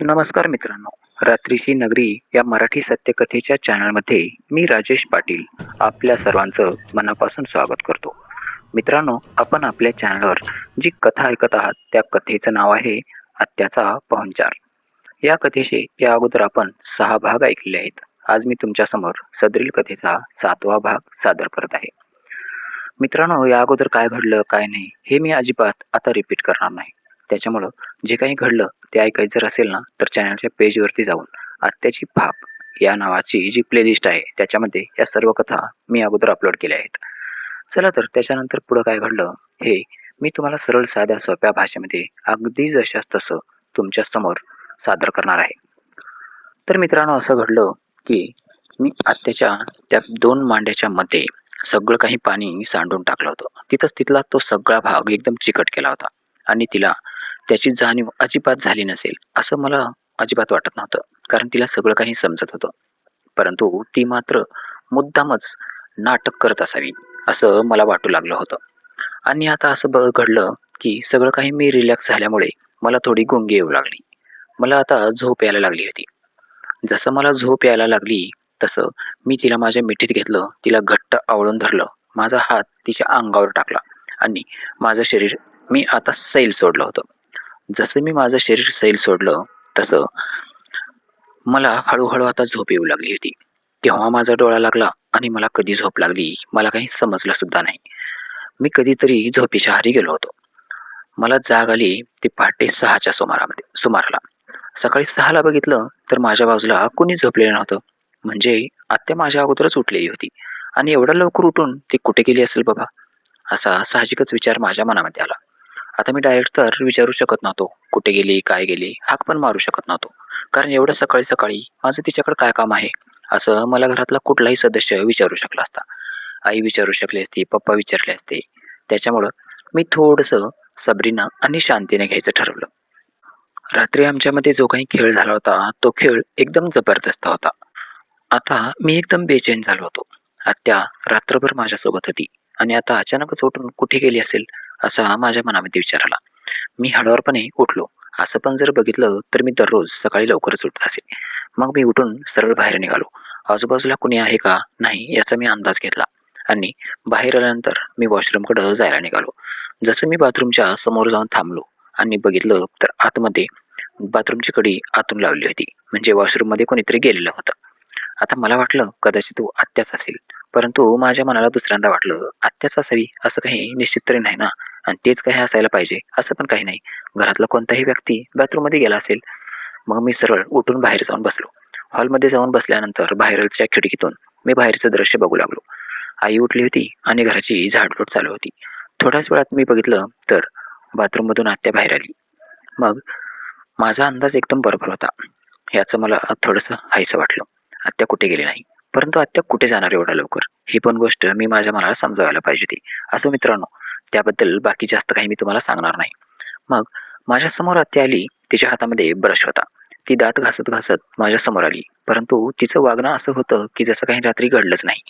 नमस्कार मित्रांनो. रात्रीची नगरी या मराठी सत्यकथेच्या चॅनलमध्ये मी राजेश पाटील आपल्या सर्वांचं मनापासून स्वागत करतो. मित्रांनो आपण आपल्या चॅनलवर जी कथा ऐकत आहात त्या कथेचं नाव आहे हत्याचा पाहुणचार. या कथेचे या अगोदर आपण सहा भाग ऐकलेले आहेत. आज मी तुमच्यासमोर सदरील कथेचा सातवा भाग सादर करत आहे. मित्रांनो या अगोदर काय घडलं काय नाही हे मी अजिबात आता रिपीट करणार नाही. त्याच्यामुळं जे काही घडलं ते ऐकायचं जर असेल ना तर चॅनलच्या पेजवरती जाऊन आत्याची भाग या नावाची जी प्लेलिस्ट आहे त्याच्यामध्ये या सर्व कथा मी अगोदर अपलोड केल्या आहेत. चला तर त्याच्यानंतर पुढं काय घडलं हे मी तुम्हाला सरळ साध्या सोप्या भाषेमध्ये अगदी जशाच तसं तुमच्यासमोर सादर करणार आहे. तर मित्रांनो असं घडलं की मी आत्याच्या त्या दोन मांड्याच्या मध्ये सगळं काही पाणी सांडून टाकलं होतं. तिथंच तिथला तो सगळा भाग एकदम चिकट केला होता. आणि तिला त्याची जाणीव अजिबात झाली नसेल असं मला अजिबात वाटत नव्हतं. कारण तिला सगळं काही समजत होतं. परंतु ती मात्र मुद्दामच नाटक करत असावी असं मला वाटू लागलं होतं. आणि आता असं ब घडलं की सगळं काही मी रिलॅक्स झाल्यामुळे मला थोडी गुंगी येऊ लागली. मला आता झोप यायला लागली होती. जसं मला झोप यायला लागली तसं मी तिला माझ्या मिठीत घेतलं तिला घट्ट आवळून धरलं माझा हात तिच्या अंगावर टाकला आणि माझं शरीर मी आता सैल सोडलं होतं. जसं मी माझं शरीर सैल सोडलं तसं मला हळूहळू आता झोप येऊ लागली होती. तेव्हा माझा डोळा लागला आणि मला कधी झोप लागली मला काही समजलं सुद्धा नाही. मी कधीतरी झोपेच्या हारी गेलो होतो. मला जाग आली ती पहाटे सहाच्या सुमारामध्ये सुमाराला. सकाळी सहाला बघितलं तर माझ्या बाजूला कोणी झोपलेलं नव्हतं. म्हणजे आत्या माझ्या अगोदरच उठलेली होती. आणि एवढ्या लवकर उठून ती कुठे गेली असेल बाबा? असा साहजिकच विचार माझ्या मनामध्ये आला. आता मी डायरेक्ट तर विचारू शकत नव्हतो कुठे गेली काय गेली हाक पण मारू शकत नव्हतो. कारण एवढं सकाळी सकाळी माझं तिच्याकडे काय काम आहे असं मला घरातला कुठलाही सदस्य विचारू शकला असता. आई विचारू शकली असती पप्पा विचारले असते. त्याच्यामुळं मी थोडंसं सबरीना आणि शांतीने घ्यायचं ठरवलं. रात्री आमच्यामध्ये जो काही खेळ झाला होता तो खेळ एकदम जबरदस्त होता. आता मी एकदम बेचैन झालो होतो. आत्या रात्रभर माझ्यासोबत होती आणि आता अचानकच उठून कुठे गेली असेल असा माझ्या मनामध्ये विचार आला. मी हळूवारपणे उठलो. असं पण जर बघितलं तर मी दररोज सकाळी लवकरच उठत असे. मग मी उठून सरळ बाहेर निघालो. आजूबाजूला कुणी आहे का? नाही याचा मी अंदाज घेतला. आणि बाहेर आल्यानंतर मी वॉशरूमकडे जायला निघालो. जसं मी बाथरूमच्या समोर जाऊन थांबलो आणि बघितलं तर आतमध्ये बाथरूमची कडी आतून लावली होती. म्हणजे वॉशरूममध्ये कोणीतरी गेलेलं होतं. आता मला वाटलं कदाचित तू आत्याच असेल. परंतु माझ्या मनाला दुसऱ्यांदा वाटलं आत्याच असावी असं काही निश्चित तरी नाही ना? आणि तेच काही असायला पाहिजे असं पण काही नाही. घरातला कोणताही व्यक्ती बाथरूममध्ये गेला असेल मग मी सरळ उठून बाहेर जाऊन बसलो. हॉलमध्ये जाऊन बसल्यानंतर बाहेरच्या खिडकीतून मी बाहेरचं दृश्य बघू लागलो. आई उठली होती आणि घराची झाडलोट चालू होती. थोड्याच वेळात मी बघितलं तर बाथरूममधून आत्या बाहेर आली. मग माझा अंदाज एकदम बरोबर होता. याचं मला थोडंसं हायसं वाटलं. आत्या कुठे गेली नाही. परंतु आत्या कुठे जाणार एवढ्या लवकर? ही पण गोष्ट मी माझ्या मनाला समजावायला पाहिजे होती. असं मित्रांनो त्याबद्दल बाकी जास्त काही मी तुम्हाला सांगणार नाही. मग माझ्यासमोर आत्या आली तिच्या हातामध्ये ब्रश होता. ती दात घासत घासत माझ्यासमोर आली. परंतु तिचं वागणं असं होतं की जसं काही रात्री घडलंच नाही.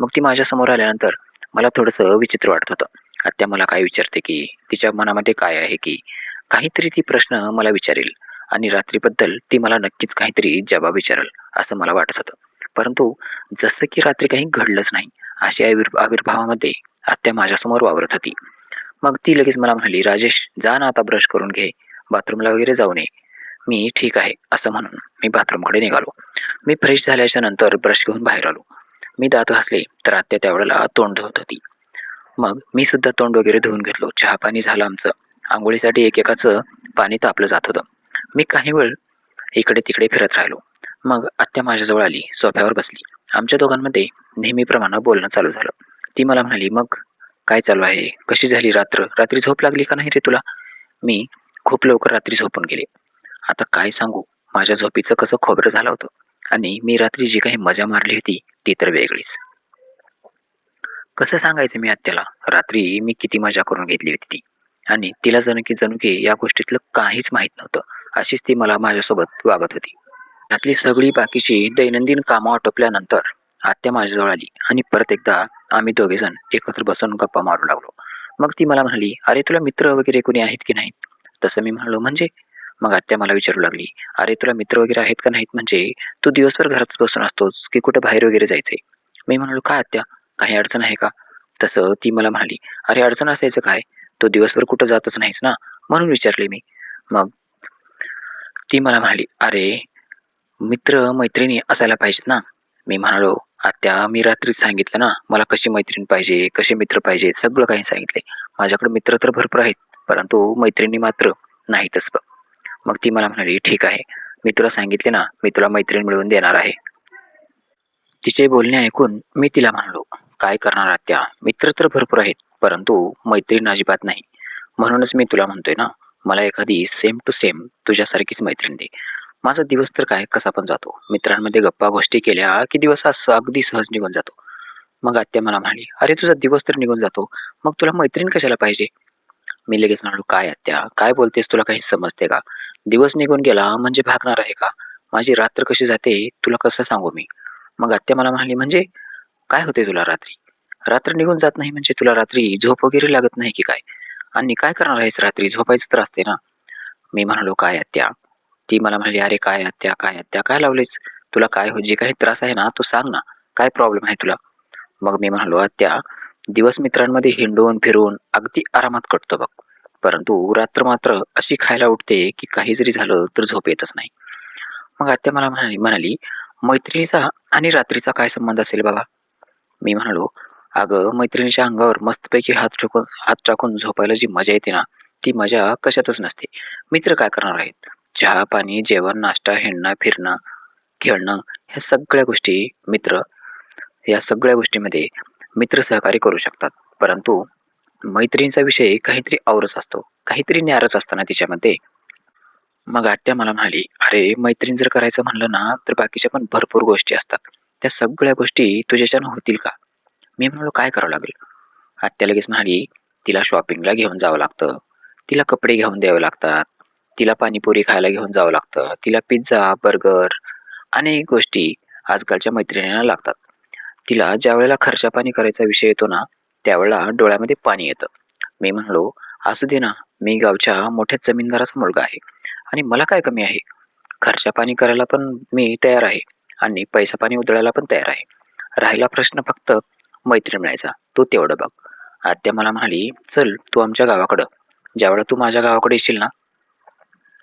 मग ती माझ्यासमोर आल्यानंतर मला थोडंसं विचित्र वाटत होतं. आत्या मला काय विचारते की तिच्या मनामध्ये काय आहे की काहीतरी ती प्रश्न मला विचारेल. आणि रात्रीबद्दल ती मला नक्कीच काहीतरी जबाब विचारल असं मला वाटत होतं. परंतु जसं की रात्री काही घडलंच नाही अशी आविर् आविर्भावामध्ये आत्या माझ्यासमोर वावरत होती. मग ती लगेच मला म्हणाली राजेश जा ना आता ब्रश करून घे बाथरूमला वगैरे जाऊ नये. मी ठीक आहे असं म्हणून मी बाथरूमकडे निघालो. मी फ्रेश झाल्याच्यानंतर ब्रश घेऊन बाहेर आलो. मी दात घासले तर आत्या त्यावेळेला तोंड धुवत होती. मग मी सुद्धा तोंड वगैरे धुवून घेतलो. चहा पाणी झालं आमचं. आंघोळीसाठी एकेकाचं पाणी तापलं जात होतं. मी काही वेळ इकडे तिकडे फिरत राहिलो. मग आत्या माझ्याजवळ आली सोफ्यावर बसली. आमच्या दोघांमध्ये नेहमीप्रमाणे बोलणं चालू झालं. ती मला म्हणाली मग काय चालू आहे? कशी झाली रात्र? रात्री झोप लागली का नाही रे तुला? मी खूप लवकर रात्री झोपून गेले. आता काय सांगू? माझ्या झोपीचं कसं खोबरं झालं होतं. आणि मी रात्री जी काही मजा मारली होती ती तर वेगळीच. कसं सांगायचं मी आत्याला? रात्री मी किती मजा करून घेतली होती ती. आणि तिला जणू की जणू की या गोष्टीतलं काहीच माहीत नव्हतं. अशीच ती मला माझ्यासोबत वागत होती. त्यातली सगळी बाकीची दैनंदिन कामं आटोपल्यानंतर आत्या माझ्याजवळ आली आणि परत एकदा आम्ही दोघे जण एकत्र बसून गप्पा मारू लागलो. मग ती मला म्हणाली अरे तुला मित्र वगैरे कोणी आहेत की नाहीत? तसं मी म्हणालो म्हणजे? मग आत्या मला विचारू लागली अरे तुला मित्र वगैरे आहेत का नाहीत? म्हणजे तू दिवसभर घरात बसून असतोस की कुठं बाहेर वगैरे जायचंय? मी म्हणालो का आत्या? काही अडचण आहे का? तसं ती मला म्हणाली अरे अडचण असायचं काय? तू दिवसभर कुठं जातच नाहीस ना? म्हणून विचारले मी. मग ती मला म्हणाली अरे मित्र मैत्रिणी असायला पाहिजेत ना. मी म्हणालो आत्या मी रात्रीच सांगितलं ना मला कशी मैत्रीण पाहिजे कसे मित्र पाहिजे सगळं काही सांगितले माझ्याकडे मित्र तर भरपूर आहेत परंतु मैत्रिणी मात्र नाहीतच बघ. मग ती मला म्हणाली ठीक आहे मी तुला सांगितले ना मी तुला मैत्रीण मिळवून देणार आहे. तिचे बोलणे ऐकून मी तिला म्हणालो काय करणार आत्या मित्र तर भरपूर आहेत परंतु मैत्रीण अजिबात नाही. म्हणूनच मी तुला म्हणतोय ना मला एखादी सेम टू सेम तुझ्यासारखीच मैत्रीण दे. माझा दिवस तर काय? कसा पण जातो. मित्रांमध्ये गप्पा गोष्टी केल्या की दिवस अगदी सहज निघून जातो. मग आत्या मला म्हणाली अरे तुझा दिवस तर निघून जातो. मग तुला मैत्रीण कशाला पाहिजे? मी लगेच म्हणालो काय आत्या? काय बोलतेस? तुला काही समजते का? दिवस निघून गेला म्हणजे भागणार आहे का? माझी रात्र कशी जाते तुला कसं सांगू मी? मग आत्या मला म्हणाली म्हणजे काय होते तुला रात्री? रात्र निघून जात नाही म्हणजे तुला रात्री झोप वगैरे लागत नाही की काय? आणि काय करणार आहेस रात्री? झोपायचं तर असते ना. मी म्हणालो काय आत्या ती मला म्हणाली अरे काय आत्या काय आत्या काय लावलेस? तुला काय हो जे काही त्रास आहे ना तू सांग ना. काय प्रॉब्लेम आहे तुला? मग मी म्हणालो आत्या दिवस मित्रांमध्ये हिंडून फिरून अगदी आरामात कटतो बघ. परंतु रात्र मात्र अशी खायला उठते की काही जरी झालं तर झोप येतच नाही. मग आत्या मला म्हणाली म्हणाली मैत्रिणीचा आणि रात्रीचा काय संबंध असेल बाबा? मी म्हणालो अगं मैत्रिणीच्या अंगावर मस्तपैकी हात ठोकून हात टाकून झोपायला जी मजा येते ना ती मजा कशातच नसते. मित्र काय करणार आहेत? चहा पाणी जेवण नाश्ता हिंडणं फिरणं खेळणं ह्या सगळ्या गोष्टी मित्र या सगळ्या गोष्टीमध्ये मित्र सहकार्य करू शकतात. परंतु मैत्रिणीचा विषय काहीतरी औरच असतो काहीतरी न्यारच असताना तिच्यामध्ये. मग आत्या मला म्हणाली अरे मैत्रीण जर करायचं म्हणलं ना तर बाकीच्या पण भरपूर गोष्टी असतात. त्या सगळ्या गोष्टी तुझ्याच्यानं होतील का? मी म्हणालो काय करावं लागेल? आत्या लगेच म्हणाली तिला शॉपिंगला घेऊन जावं लागतं. तिला कपडे घेऊन द्यावे लागतात. तिला पाणीपुरी खायला घेऊन जावं लागतं. तिला पिझ्झा बर्गर अनेक गोष्टी आजकालच्या मैत्रिणींना लागतात. तिला ज्या वेळेला खर्चा पाणी करायचा विषय येतो ना त्यावेळेला डोळ्यामध्ये पाणी येतं. मी म्हणलो असू दे ना. मी गावच्या मोठ्या जमीनदाराचा मुलगा आहे आणि मला काय कमी आहे? खर्चा पाणी करायला पण मी तयार आहे आणि पैसा पाणी उधळायला पण तयार आहे. राहिला प्रश्न फक्त मैत्रीण मिळायचा. तो तेवढं बघ. आत्या मला म्हणाली चल तू आमच्या गावाकडं. ज्यावेळेला तू माझ्या गावाकडे येशील ना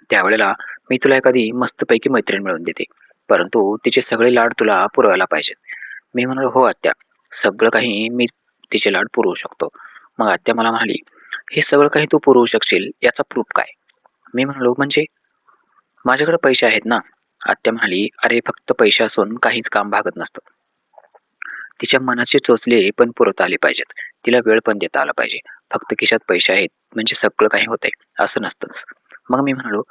त्यावेळेला मी तुला एखादी मस्तपैकी मैत्रीण मिळवून देते. परंतु तिचे सगळे लाड तुला पुरवायला पाहिजेत. मी म्हणालो हो आत्या. सगळं काही मी तिचे लाड पुरवू शकतो. मग आत्या मला म्हणाली हे सगळं काही तू पुरवू शकशील याचा प्रूफ काय? मी म्हणालो म्हणजे? माझ्याकडे पैसे आहेत ना? आत्या म्हणाली अरे फक्त पैसे असून काहीच काम भागत नसतं. तिच्या मनाचे चोचले पण पुरवता आले पाहिजेत. तिला वेळ पण देता आला पाहिजे. फक्त खिशात पैसे आहेत म्हणजे सगळं काही होतंय असं नसतंच. मग मी म्हणालो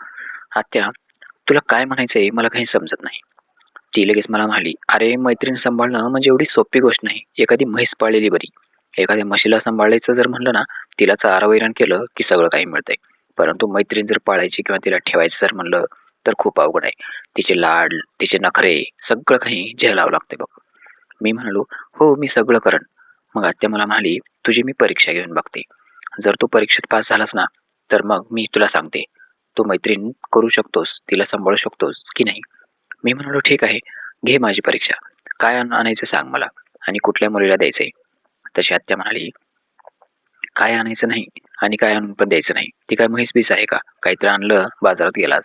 आत्या तुला काय म्हणायचंय मला काही समजत नाही. ती लगेच मला म्हणाली अरे मैत्रीण सांभाळणं म्हणजे एवढी सोपी गोष्ट नाही. एखादी म्हैस पाळलेली बरी. एखाद्या म्हशीला सांभाळायचं जर म्हणलं ना तिला चारा वैरण केलं की सगळं काही मिळतंय. परंतु मैत्रीण जर पाळायची किंवा तिला ठेवायचं जर म्हणलं तर खूप अवघड आहे. तिचे लाड तिचे नखरे सगळं काही झेलावं लागते बघ. मी म्हणालो हो मी सगळं करण. मग आत्या मला म्हणाली तुझी मी परीक्षा घेऊन बघते. जर तू परीक्षेत पास झालास ना तर मग मी तुला सांगते. तू मैत्रीण करू शकतोस तिला सांभाळू शकतोस की नाही? मी म्हणालो ठीक आहे घे माझी परीक्षा. काय आण- आणायचं सांग मला आणि कुठल्या मुलीला द्यायचंय. तशी आत्या म्हणाली काय आणायचं नाही आणि काय आणून पण द्यायचं नाही. ती काय म्हैस बीस आहे का? काहीतरी आणलं बाजारात गेलाच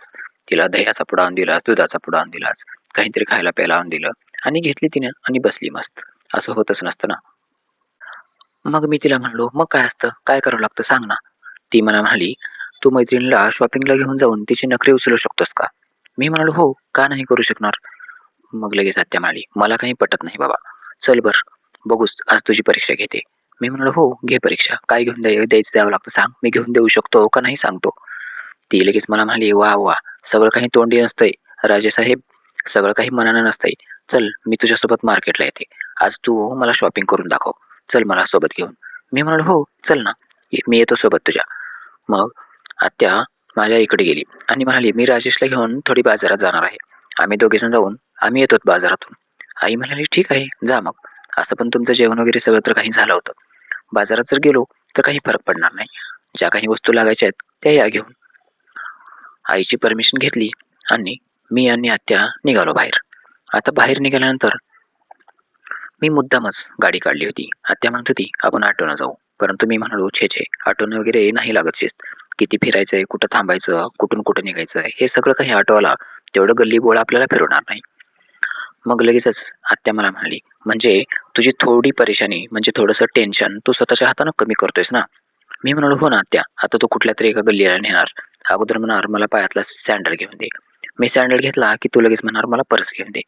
तिला दह्याचा पुडा आणून दिलास दुधाचा पुडा आणून दिलास. काहीतरी खायला प्यायला आणून दिलं. आणि घेतली तिने आणि बसली मस्त. असं होतच नसतं ना. मग मी तिला म्हणलो मग काय असतं? काय करावं लागतं? सांग ना. ती मला म्हणाली तू मैत्रिणीला शॉपिंगला घेऊन जाऊन तिची नखरे उचलू शकतोस का? मी म्हणालो हो का नाही करू शकणार? मग लगेच आत्या म्हणाली मला काही पटत नाही बाबा. चल बर बघूस आज तुझी परीक्षा घेते. मी म्हणालो हो घे परीक्षा. काय घेऊन द्यायचं द्यावं लागतं सांग. मी घेऊन देऊ शकतो का नाही सांगतो. ती लगेच मला म्हणाली वा वा. सगळं काही तोंडी नसतंय. राजेसाहेब सगळं काही मनानं नसतंय. चल मी तुझ्यासोबत मार्केटला येते. आज तू मला शॉपिंग करून दाखव. चल मला सोबत घेऊन. मी म्हणालो हो चल ना. मी येतो सोबत तुझ्या. मग आत्या माझ्या इकडे गेली आणि म्हणाली मी राजेशला घेऊन थोडी बाजारात जाणार आहे. आम्ही दोघेजण जाऊन आम्ही येतो बाजारातून. आई म्हणाली ठीक आहे जा मग. असं पण तुमचं जेवण वगैरे सगळं तर काही झालं होतं. बाजारात जर गेलो तर काही फरक पडणार नाही. ज्या काही वस्तू लागायच्या आहेत त्या या घेऊन. आईची परमिशन घेतली आणि मी आणि आत्या निघालो बाहेर. आता बाहेर निघाल्यानंतर मी मुद्दामच गाडी काढली होती. आत्या म्हणत होती आपण आटोनं जाऊ. परंतु मी म्हणालो छे छे आटोनं वगैरे नाही लागत किती फिरायचंय कुठं थांबायचं कुठून कुठं निघायचं हे सगळं काही आटोवाला तेवढं गल्ली बोळ आपल्याला फिरवणार नाही. मग लगेचच आत्या मला म्हणाली म्हणजे तुझी थोडी परेशानी म्हणजे थोडंसं टेन्शन तू स्वतःच्या हातानं कमी करतोयस ना? मी म्हणालो हो ना आत्या. आता तू कुठल्या तरी एका गल्लीला नेणार. अगोदर म्हणणार मला पायातला सँडल घेऊन दे. मी सँडल घेतला की तू लगेच म्हणणार मला पर्स घेऊन दे.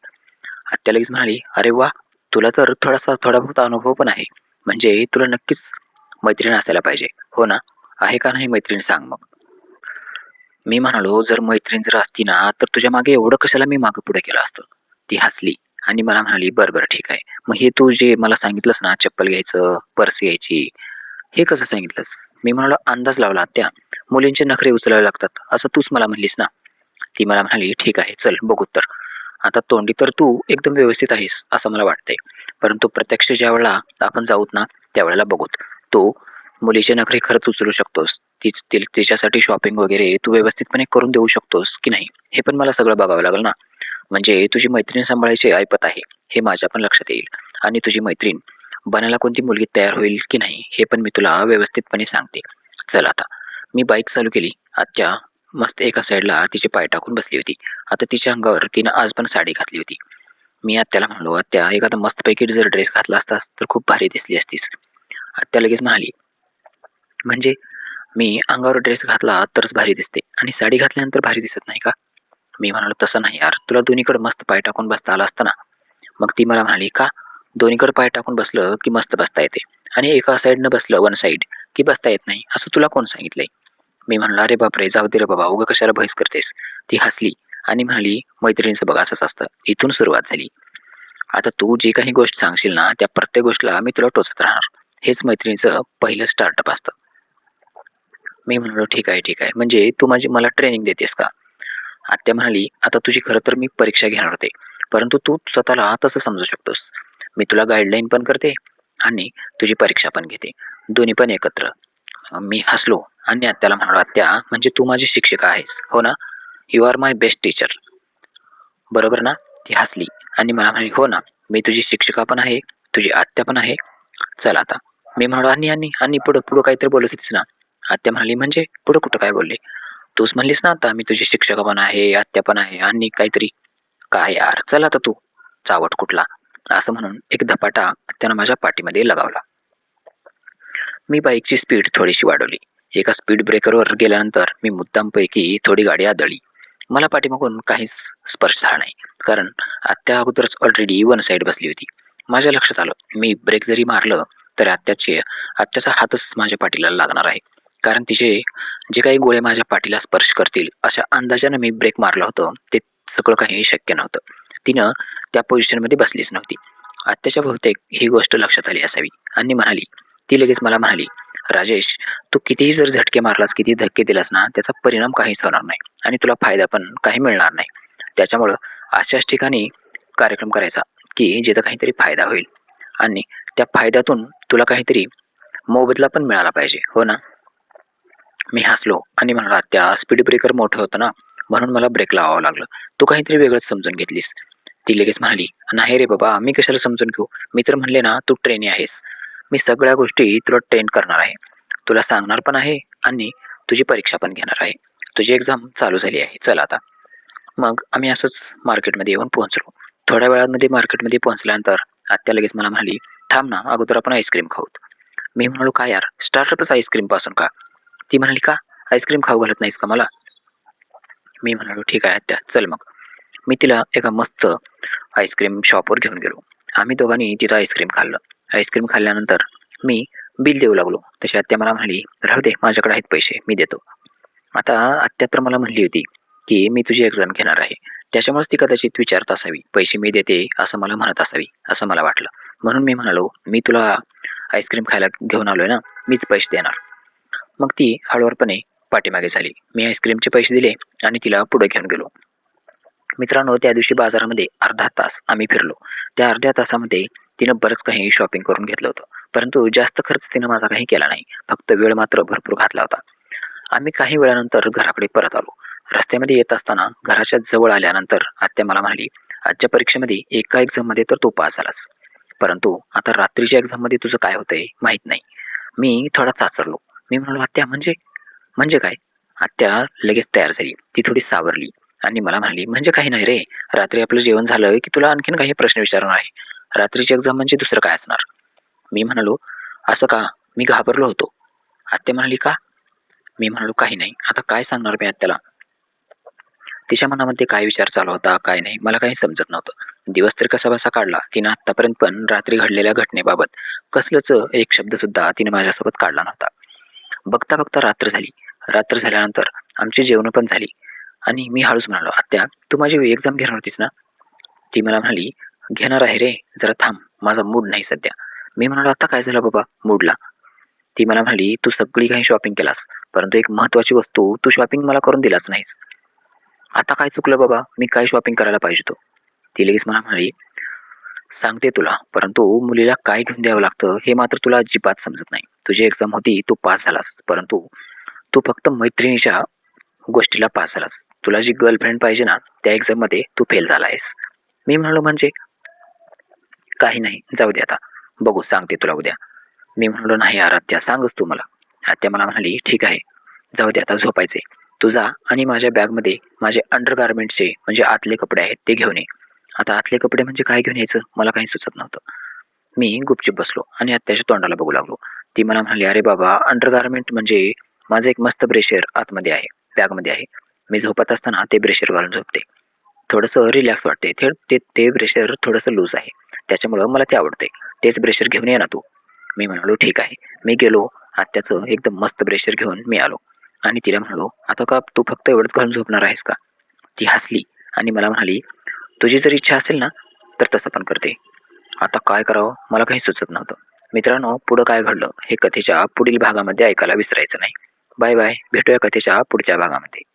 आत्या लगेच म्हणाली अरे वा तुला तर थोडासा थोडा बहुत अनुभव पण आहे. म्हणजे तुला नक्कीच मैत्रीण असायला पाहिजे. हो ना? आहे का नाही मैत्रीण? सांग मग. मी म्हणालो जर मैत्रीण जर असती ना तर तुझ्या मागे एवढं कशाला मी मागे पुढे केलं असतं? ती हसली आणि मला म्हणाली बरं बरं ठीक आहे. मग हे तू जे मला सांगितलंस ना चप्पल घ्यायचं पर्स घ्यायची हे कसं सांगितलंस? मी म्हणालो अंदाज लावला त्या मुलींचे नखरे उचलावे लागतात. असं तूच मला म्हणलीस ना? ती मला म्हणाली ठीक आहे चल बघू तर. आता तोंडी तर तू एकदम व्यवस्थित आहेस असं मला वाटतंय. परंतु प्रत्यक्ष ज्या वेळेला आपण जाऊत ना त्यावेळेला बघूत. तू मुलीचे नखरे खरंच उचलू शकतोस. तीच ती- तिच्यासाठी शॉपिंग वगैरे तू व्यवस्थितपणे करून देऊ शकतोस की नाही हे पण मला सगळं बघावं लागेल ना. म्हणजे तुझी मैत्रीण सांभाळायची ऐपत आहे हे माझ्या पण लक्षात येईल. आणि तुझी मैत्रीण बनायला कोणती मुलगी तयार होईल की नाही हे पण मी तुला व्यवस्थितपणे सांगते. चल आता. मी बाईक चालू केली. आजच्या मस्त एका साईडला तिचे पाय टाकून बसली होती. आता तिच्या अंगावर तिनं आज पण साडी घातली होती. मी आत्याला म्हणालो आत्या एखादा मस्तपैकी जर ड्रेस घातला असतास तर खूप भारी दिसली असतीस. आत्या लगेच म्हणाली म्हणजे मी अंगावर ड्रेस घातला तरच भारी दिसते आणि साडी घातल्यानंतर भारी दिसत नाही का? मी म्हणालो तसं नाही यार तुला दोन्हीकडे मस्त पाय टाकून बसता आला असतं ना. मग ती मला म्हणाली का? दोन्हीकडे पाय टाकून बसलं की मस्त बसता येते आणि एका साईडनं बसलं वन साईड की बसता येत नाही असं तुला कोण सांगितलंय? मी म्हणलं अरे बापरे जाऊ दे रे बाबा उगा कशाला बहिस करतेस? ती हसली आणि म्हणाली मैत्रिणीचं बघ असंच असतं. इथून सुरुवात झाली. आता तू जी काही गोष्ट सांगशील ना त्या प्रत्येक गोष्टीला मी तुला टोचत राहणार. हेच मैत्रिणीचं पहिलं स्टार्टअप असतं. मी म्हणलो ठीक आहे ठीक आहे. म्हणजे तू माझी मला ट्रेनिंग देतेस का? आत्या म्हणाली आता तुझी खरं तर मी परीक्षा घेणार होते परंतु तू स्वतःला तसं समजू शकतोस. मी तुला गाईडलाईन पण करते आणि तुझी परीक्षा पण घेते. दोन्ही पण एकत्र. मी हसलो. आणि आत्याला म्हणाला आत्या म्हणजे तू माझी शिक्षिका आहेस हो ना? You are my best teacher बरोबर ना? ती हसली आणि मला म्हणाली हो ना मी तुझी शिक्षिका पण आहे तुझी आत्या पण आहे. चल आता. मी म्हणालो आणि आणि आणि पुढं पुढं काहीतरी बोलत होतीस ना. आत्या म्हणाली म्हणजे पुढं कुठं काय बोलले? तूच म्हणलीस ना आता मी तुझी शिक्षक पण आहे आत्या पण आहे आणि काहीतरी. काय यार चल आता तू चावट कुठला? असं म्हणून एक धपाटा त्यानं माझ्या पाठीमध्ये लगावला. मी बाईकची स्पीड थोडीशी वाढवली. एका स्पीड ब्रेकरवर गेल्यानंतर मी मुद्दामपैकी थोडी गाडी आदळली. मला पाठीमागून काहीच स्पर्श झाला नाही. कारण आत्या अगोदरच ऑलरेडी वन साईड बसली होती. माझ्या लक्षात आलं मी ब्रेक जरी मारलं तर आत्याचे आत्याचा हातच माझ्या पाठीला लागणार आहे. कारण तिचे जे काही गोळे माझ्या पाठीला स्पर्श करतील अशा अंदाजानं मी ब्रेक मारलं होतं ते सगळं काही शक्य नव्हतं. तिनं त्या पोझिशनमध्ये बसलीच नव्हती. आत्याच्या बहुतेक ही गोष्ट लक्षात आली असावी. आणि म्हणाली ती लगेच मला म्हणाली राजेश तू कितीही जर झटके मारलास किती धक्के दिलास ना त्याचा परिणाम काहीच होणार नाही आणि तुला फायदा पण काही मिळणार नाही. त्याच्यामुळं अशाच ठिकाणी कार्यक्रम करायचा की जिथं काहीतरी फायदा होईल आणि त्या फायद्यातून तुला काहीतरी मोबदला पण मिळाला पाहिजे हो ना? मी हसलो आणि म्हणाला त्या स्पीड ब्रेकर मोठं होतं ना म्हणून मला ब्रेक लावावं लागलं. तू काहीतरी वेगळंच समजून घेतलीस. ती लगेच म्हणाली नाही रे बाबा मी कशाला समजून घेऊ? मी तर म्हणले ना तू ट्रेनी आहेस. मी सगळ्या गोष्टी तुला ट्रेन करणार आहे. तुला सांगणार पण आहे आणि तुझी परीक्षा पण घेणार आहे. तुझी एक्झाम चालू झाली आहे. चल आता. मग आम्ही असंच मार्केटमध्ये येऊन पोहोचलो. थोड्या वेळामध्ये मार्केटमध्ये पोहोचल्यानंतर आत्या लगेच मला म्हणाली थांब ना अगोदर आपण आईस्क्रीम खाऊत. मी म्हणालो का यार? स्टार्टअपच आईस्क्रीमपासून का? ती म्हणाली का? आईस्क्रीम खाऊ घालत नाहीस का मला? मी म्हणालो ठीक आहे आत्या चल मग. मी तिला एका मस्त आईस्क्रीम शॉपवर घेऊन गेलो. आम्ही दोघांनी तिथं आईस्क्रीम खाल्लं. आईस्क्रीम खाल्ल्यानंतर मी बिल देऊ लागलो. तशी आत्या मला म्हणाली राहू दे माझ्याकडे आहेत पैसे मी देतो. आता आत्या तर मला म्हणली होती की मी तुझी एक्झाम घेणार आहे. त्याच्यामुळेच ती कदाचित विचारत असावी पैसे मी देते असं मला म्हणत असावी असं मला वाटलं. म्हणून मी म्हणालो मी तुला आईस्क्रीम खायला घेऊन आलोय ना मीच पैसे देणार. मग ती हळूवारपणे पाठीमागे झाली. मी आईस्क्रीमचे पैसे दिले आणि तिला पुढे घेऊन गेलो. मित्रांनो त्या दिवशी बाजारामध्ये अर्धा तास आम्ही फिरलो. त्या अर्ध्या तासामध्ये तिनं बरंच काही शॉपिंग करून घेतलं होतं. परंतु जास्त खर्च तिनं माझा काही केला नाही. फक्त वेळ मात्र भरपूर घातला होता. आम्ही काही वेळानंतर घराकडे परत आलो. रस्त्यामध्ये येत असताना घराच्या जवळ आल्यानंतर आत्या मला म्हणाली आजच्या परीक्षेमध्ये एका एक्झाममध्ये तर तू पास झालास. परंतु आता रात्रीच्या एक्झाममध्ये तुझं काय होतंय माहीत नाही. मी थोडा चाचरलो. मी म्हणालो आत्या म्हणजे? म्हणजे काय? आत्या लगेच तयार झाली. ती थोडी सावरली आणि मला म्हणाली म्हणजे काही नाही रे. रात्री आपलं जेवण झालं की तुला आणखीन काही प्रश्न विचारणार आहे. रात्रीची एक्झाम म्हणजे दुसरं काय असणार? मी म्हणालो असं का? मी घाबरलो होतो. आत्या म्हणाली का? मी म्हणालो काही नाही. आता काय सांगणार मी आत्याला? तिच्या मनामध्ये काय विचार चालू होता काय नाही मला काही समजत नव्हतं. दिवस तर कसा बसा काढला तिनं आतापर्यंत पण रात्री घडलेल्या घटनेबाबत कसलंच एक शब्द सुद्धा तिने माझ्यासोबत काढला नव्हता. बघता बघता रात्र झाली. रात्र झाल्यानंतर आमची जेवण पण झाली. आणि मी हळूच म्हणालो आत्या तू माझी एक्झाम घेणार होतीस ना? ती मला म्हणाली घेणार आहे रे. जरा थांब. माझा मूड नाही सध्या. मी म्हणालो आता काय झालं बाबा? मूडला ती मला म्हणाली तू सगळी काही शॉपिंग केलास. परंतु एक महत्वाची वस्तू तू शॉपिंग मला करून दिलाच नाहीस. आता काय चुकलं बाबा? मी काय शॉपिंग करायला पाहिजे तो ती लगेच मला म्हणाली सांगते तुला परंतु मुलीला काय घेऊन द्यावं लागतं हे मात्र तुला अजिबात समजत नाही. तुझी एक्झाम होती तू पास झालास. परंतु तू फक्त मैत्रिणीच्या गोष्टीला पास झालास. तुला जी गर्लफ्रेंड पाहिजे ना त्या एक्झाममध्ये तू फेल झाला आहेस. मी म्हणालो म्हणजे? काही नाही. जाऊ दे आता. बघू सांगते तुला उद्या. मी म्हणलो नाही आराध्या सांगच तू मला. आत्या मला म्हणाली ठीक आहे. जाऊ दे आता झोपायचे तुझा आणि माझ्या बॅगमध्ये माझे अंडरगार्मेंटचे म्हणजे आतले कपडे आहेत ते घेऊन ये. आता आतले कपडे म्हणजे काय घेऊन यायचं? मला काही सुचत नव्हतं. मी गुपचूप बसलो आणि आत्याच्या तोंडाला बघू लागलो. ती मला म्हणाली अरे बाबा अंडरगार्मेंट म्हणजे माझं एक मस्त ब्रेशर आतमध्ये आहे बॅगमध्ये आहे. मी झोपत असताना ते ब्रेशर घालून झोपते. थोडंसं रिलॅक्स वाटते ते ते ब्रेशर थोडंसं लूज आहे. त्याच्यामुळं मला ते आवडते तेच ब्रेशर घेऊन ये ना तू. मी म्हणालो ठीक आहे. मी गेलो आत्याचं एकदम मस्त ब्रेशर घेऊन मी आलो. आणि तिला म्हणालो आता का तू फक्त एवढंच घालून झोपणार आहेस का? ती हसली आणि मला म्हणाली तुझी जर इच्छा असेल ना तर तसं पण करते. आता काय करावं? मला काही सुचत नव्हतं. मित्रांनो पुढं काय घडलं हे कथेच्या पुढील भागामध्ये ऐकायला विसरायचं नाही. Bye bye. भेटूया कथेच्या पुढच्या भागामध्ये.